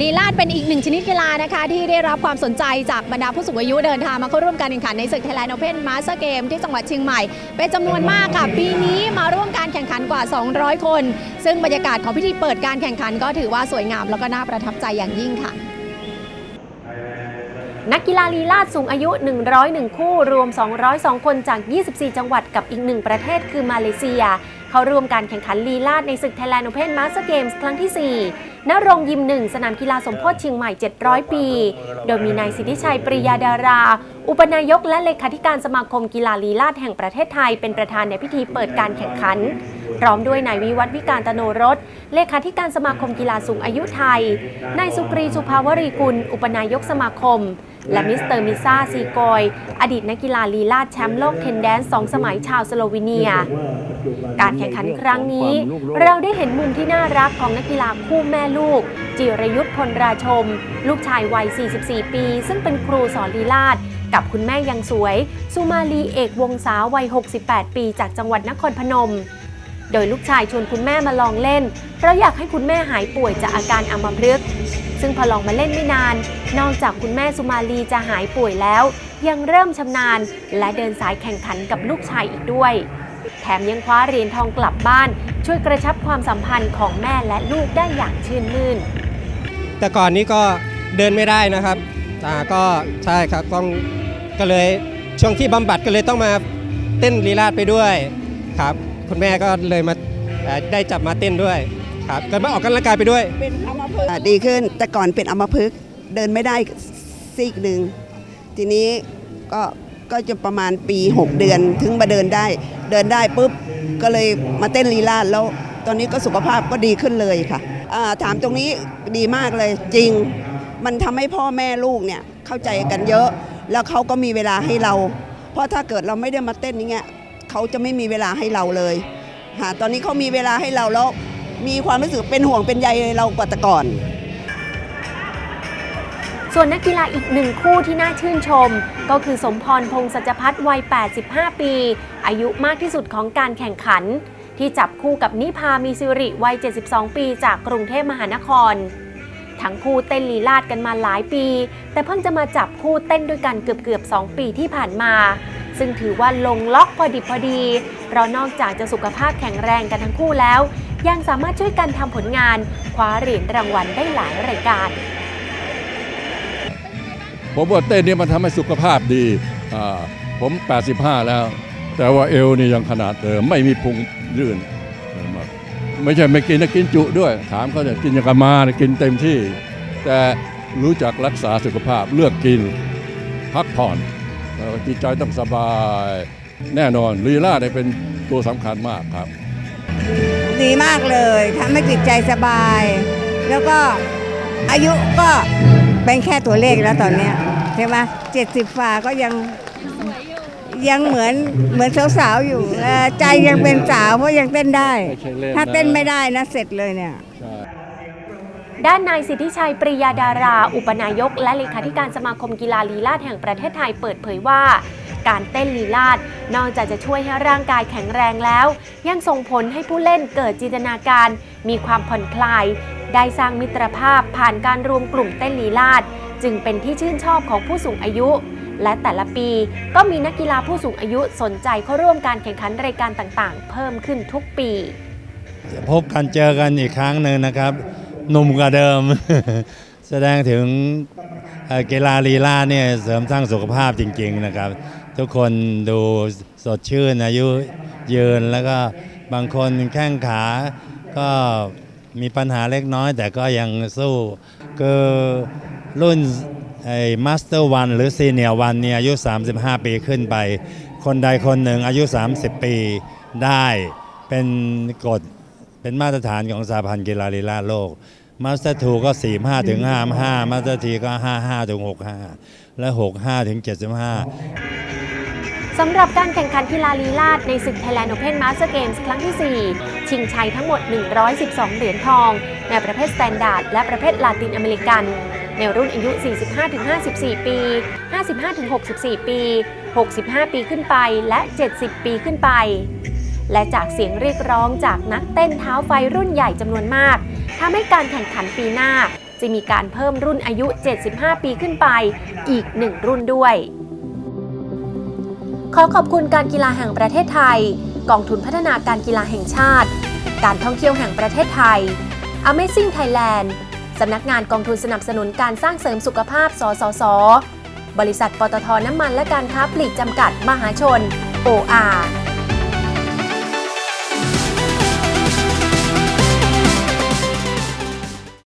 ลีลาดเป็นอีกหนึ่งชนิดกีฬานะคะที่ได้รับความสนใจจากบรรดาผู้สูงอายุเดินทางมาเข้าร่วมการแข่งขันในศึก Thailand Open Master Game ที่จังหวัดเชียงใหม่ เป็นจำนวนมากค่ะ ปีนี้มาร่วมการแข่งขันกว่า 200 คน ซึ่งบรรยากาศของพิธีเปิดการแข่งขันก็ถือว่าสวยงามแล้วก็น่าประทับใจอย่างยิ่งค่ะนักกีฬาลีลาดสูงอายุ 101 คู่ รวม 202 คนจาก 24 จังหวัดกับอีกหนึ่งประเทศคือมาเลเซีย เข้าร่วมการแข่งขันลีลาดในศึก Thailand Open Master Games ครั้งที่ 4 ณโรงยิมหนึ่งสนามกีฬาสมโพธิเชียงใหม่ 700 ปี โดยมีนายสิทธิชัยปริยาดารา อุปนายกและเลขาธิการสมาคมกีฬาลีลาดแห่งประเทศไทยเป็นประธานในพิธีเปิดการแข่งขัน พร้อมด้วยนายวิวัฒน์วิการตโนรส เลขาธิการสมาคมกีฬาสูงอายุไทย นายสุกรีสุภาวรีกุล อุปนายกสมาคม และมิสเตอร์มิซาซีโกย อดีตนักกีฬาลีลาดแชมป์โลกเทนแดนซ์สองสมัยชาวสโลวีเนีย การแข่งขันครั้งนี้ เราได้เห็นมุมที่น่ารักของนักกีฬาคู่แม่ลูก จิรยุทธพลราชม ลูกชายวัย 44 ปี ซึ่งเป็นครูสอนลีลาดกับคุณแม่ยังสวย สุมาลีเอกวงศาววัย 68 ปีจากจังหวัดนครพนม โดยลูกชายชวนคุณแม่มาลองเล่น เพราะอยากให้คุณแม่หายป่วยจากอาการอัมพฤกษ์ซึ่งพอลองมาเล่นไม่นาน นอกจากคุณแม่สุมาลีจะหายป่วยแล้ว ยังเริ่มชำนาญ และเดินสายแข่งขันกับลูกชายอีกด้วย แถมยังคว้าเหรียญทองกลับบ้าน ช่วยกระชับความสัมพันธ์ของแม่และลูกได้อย่างชื่นมื่น แต่ก่อนนี้ก็เดินไม่ได้นะครับอ่าก็ใช่ครับต้องก็เลยช่วงที่บำบัดก็เลยต้องมาเต้นลีลาดไปด้วยครับ คุณแม่ก็เลยมาได้จับมาเต้นด้วยครับก็มาออกกำลังกายไปด้วยเป็นอ่าดีขึ้นแต่ก่อนเป็นอัมพฤกษ์เดินไม่ได้ซีกหนึ่งทีนี้ก็ก็จะประมาณปี 6 เดือนถึงมาเดินได้ เดินได้ปุ๊บก็เลยมาเต้นลีลาดแล้วตอนนี้ก็สุขภาพก็ดีขึ้นเลยค่ะถามตรงนี้ดีมากเลยจริง มันทำให้พ่อแม่ลูกเนี่ยเข้าใจกันเยอะ แล้วเขาก็มีเวลาให้เรา เพราะถ้าเกิดเราไม่ได้มาเต้นอย่างเงี้ย เขาจะไม่มีเวลาให้เราเลยหาตอนนี้เขามีเวลาให้เราแล้วมีความรู้สึกเป็นห่วงเป็นใยเรากว่าแต่ก่อน ส่วนนักกีฬาอีกหนึ่งคู่ที่น่าชื่นชม ก็คือสมพรพงษ์สัจพัฒน์วัย 85 ปี อายุมากที่สุดของการแข่งขัน ที่จับคู่กับนิพามีสิริวัย 72 ปีจากกรุงเทพมหานคร ทั้งคู่เต้นลีลาดกันมาหลายปี แต่เพิ่งจะมาจับคู่เต้นด้วยกันเกือบๆ2ปีที่ผ่านมา ซึ่งถือว่าลงล็อกพอดิบพอดีเพราะนอกจากจะสุขภาพแข็งแรงกันทั้งคู่แล้ว ยังสามารถช่วยกันทำผลงานคว้าเหรียญรางวัลได้หลายรายการ ผมว่าเต้นนี่มันทำให้สุขภาพดีผม 85 แล้ว แต่ว่าเอวนี่ยังขนาดเดิมไม่มีพุงยื่นไม่ใช่ไม่กินนะกินจุด้วย ถามเขาเนี่ยกินอย่างกับมานะกินเต็มที่ แต่รู้จักรักษาสุขภาพเลือกกิน พักผ่อน จิตใจต้องสบาย แน่นอนลีลาเนี่ยเป็นตัวสำคัญมากครับ ดีมากเลยทำให้จิตใจสบาย แล้วก็อายุก็เป็นแค่ตัวเลขแล้วตอนเนี้ยใช่ไหมเจ็ดสิบฝ่าก็ยังยังเหมือนเหมือนสาวๆอยู่เอ่อใจยังเป็นสาวเพราะยังเต้นได้ ไม่ใช่เล่นนะ ถ้าเต้นไม่ได้นะเสร็จเลยเนี่ย ด้านนายสิทธิชัยปริยาดารา อุปนายก และเลขาธิการสมาคมกีฬาลีลาดแห่งประเทศไทยเปิดเผยว่า การเต้นลีลาดนอกจากจะช่วยให้ร่างกายแข็งแรงแล้ว ยังส่งผลให้ผู้เล่นเกิดจินตนาการ มีความผ่อนคลาย ได้สร้างมิตรภาพผ่านการรวมกลุ่มเต้นลีลาด จึงเป็นที่ชื่นชอบของผู้สูงอายุ และแต่ละปีก็มีนักกีฬาผู้สูงอายุสนใจเข้าร่วมการแข่งขันรายการต่างๆ เพิ่มขึ้นทุกปี พบกันเจอกันอีกครั้งหนึ่งนะครับ หนุ่มกว่าเดิม แสดงถึงกีฬาลีลาเนี่ยเสริมสร้างสุขภาพจริง ๆ นะครับ ทุกคนดูสดชื่นอายุยืนแล้วก็บางคนแข้งขาก็มีปัญหาเล็กน้อย แต่ก็ยังสู้คือรุ่นไอ้มาสเตอร์วันหรือซีเนียร์วันเนี่ยอายุ 35 ปีขึ้นไป คนใดคนหนึ่งอายุ 30 ปีได้เป็นกฎ เป็นมาตรฐานของสาพันธ์กีฬาลีลาโลก มาสเตอร์ทูก็ 45ถึง55มาสเตอร์ทีก็ 55ถึง65 และ 65ถึง75 สำหรับการแข่งขันกีฬาลีลาดในศึก Thailand Open Master Games ครั้งที่ 4 ชิงชัยทั้งหมด 112 เหรียญทอง ในประเภทสแตนดาร์ดและประเภทลาตินอเมริกันในรุ่นอายุ 45-54 ปี 55-64 ปี 65 ปีขึ้นไป และ 70 ปีขึ้นไป และจากเสียงเรียกร้องจากนักเต้นเท้าไฟรุ่นใหญ่จำนวนมากทำให้การแข่งขันปีหน้า จะมีการเพิ่มรุ่นอายุ 75 ปีขึ้นไป อีก1รุ่นด้วย ขอขอบคุณการกีฬาแห่งประเทศไทย กองทุนพัฒนาการกีฬาแห่งชาติ การท่องเที่ยวแห่งประเทศไทย Amazing Thailand สำนักงานกองทุนสนับสนุนการสร้างเสริมสุขภาพ สสส บริษัทปตทน้ำมันและการค้าปลีกจำกัด มหาชน OR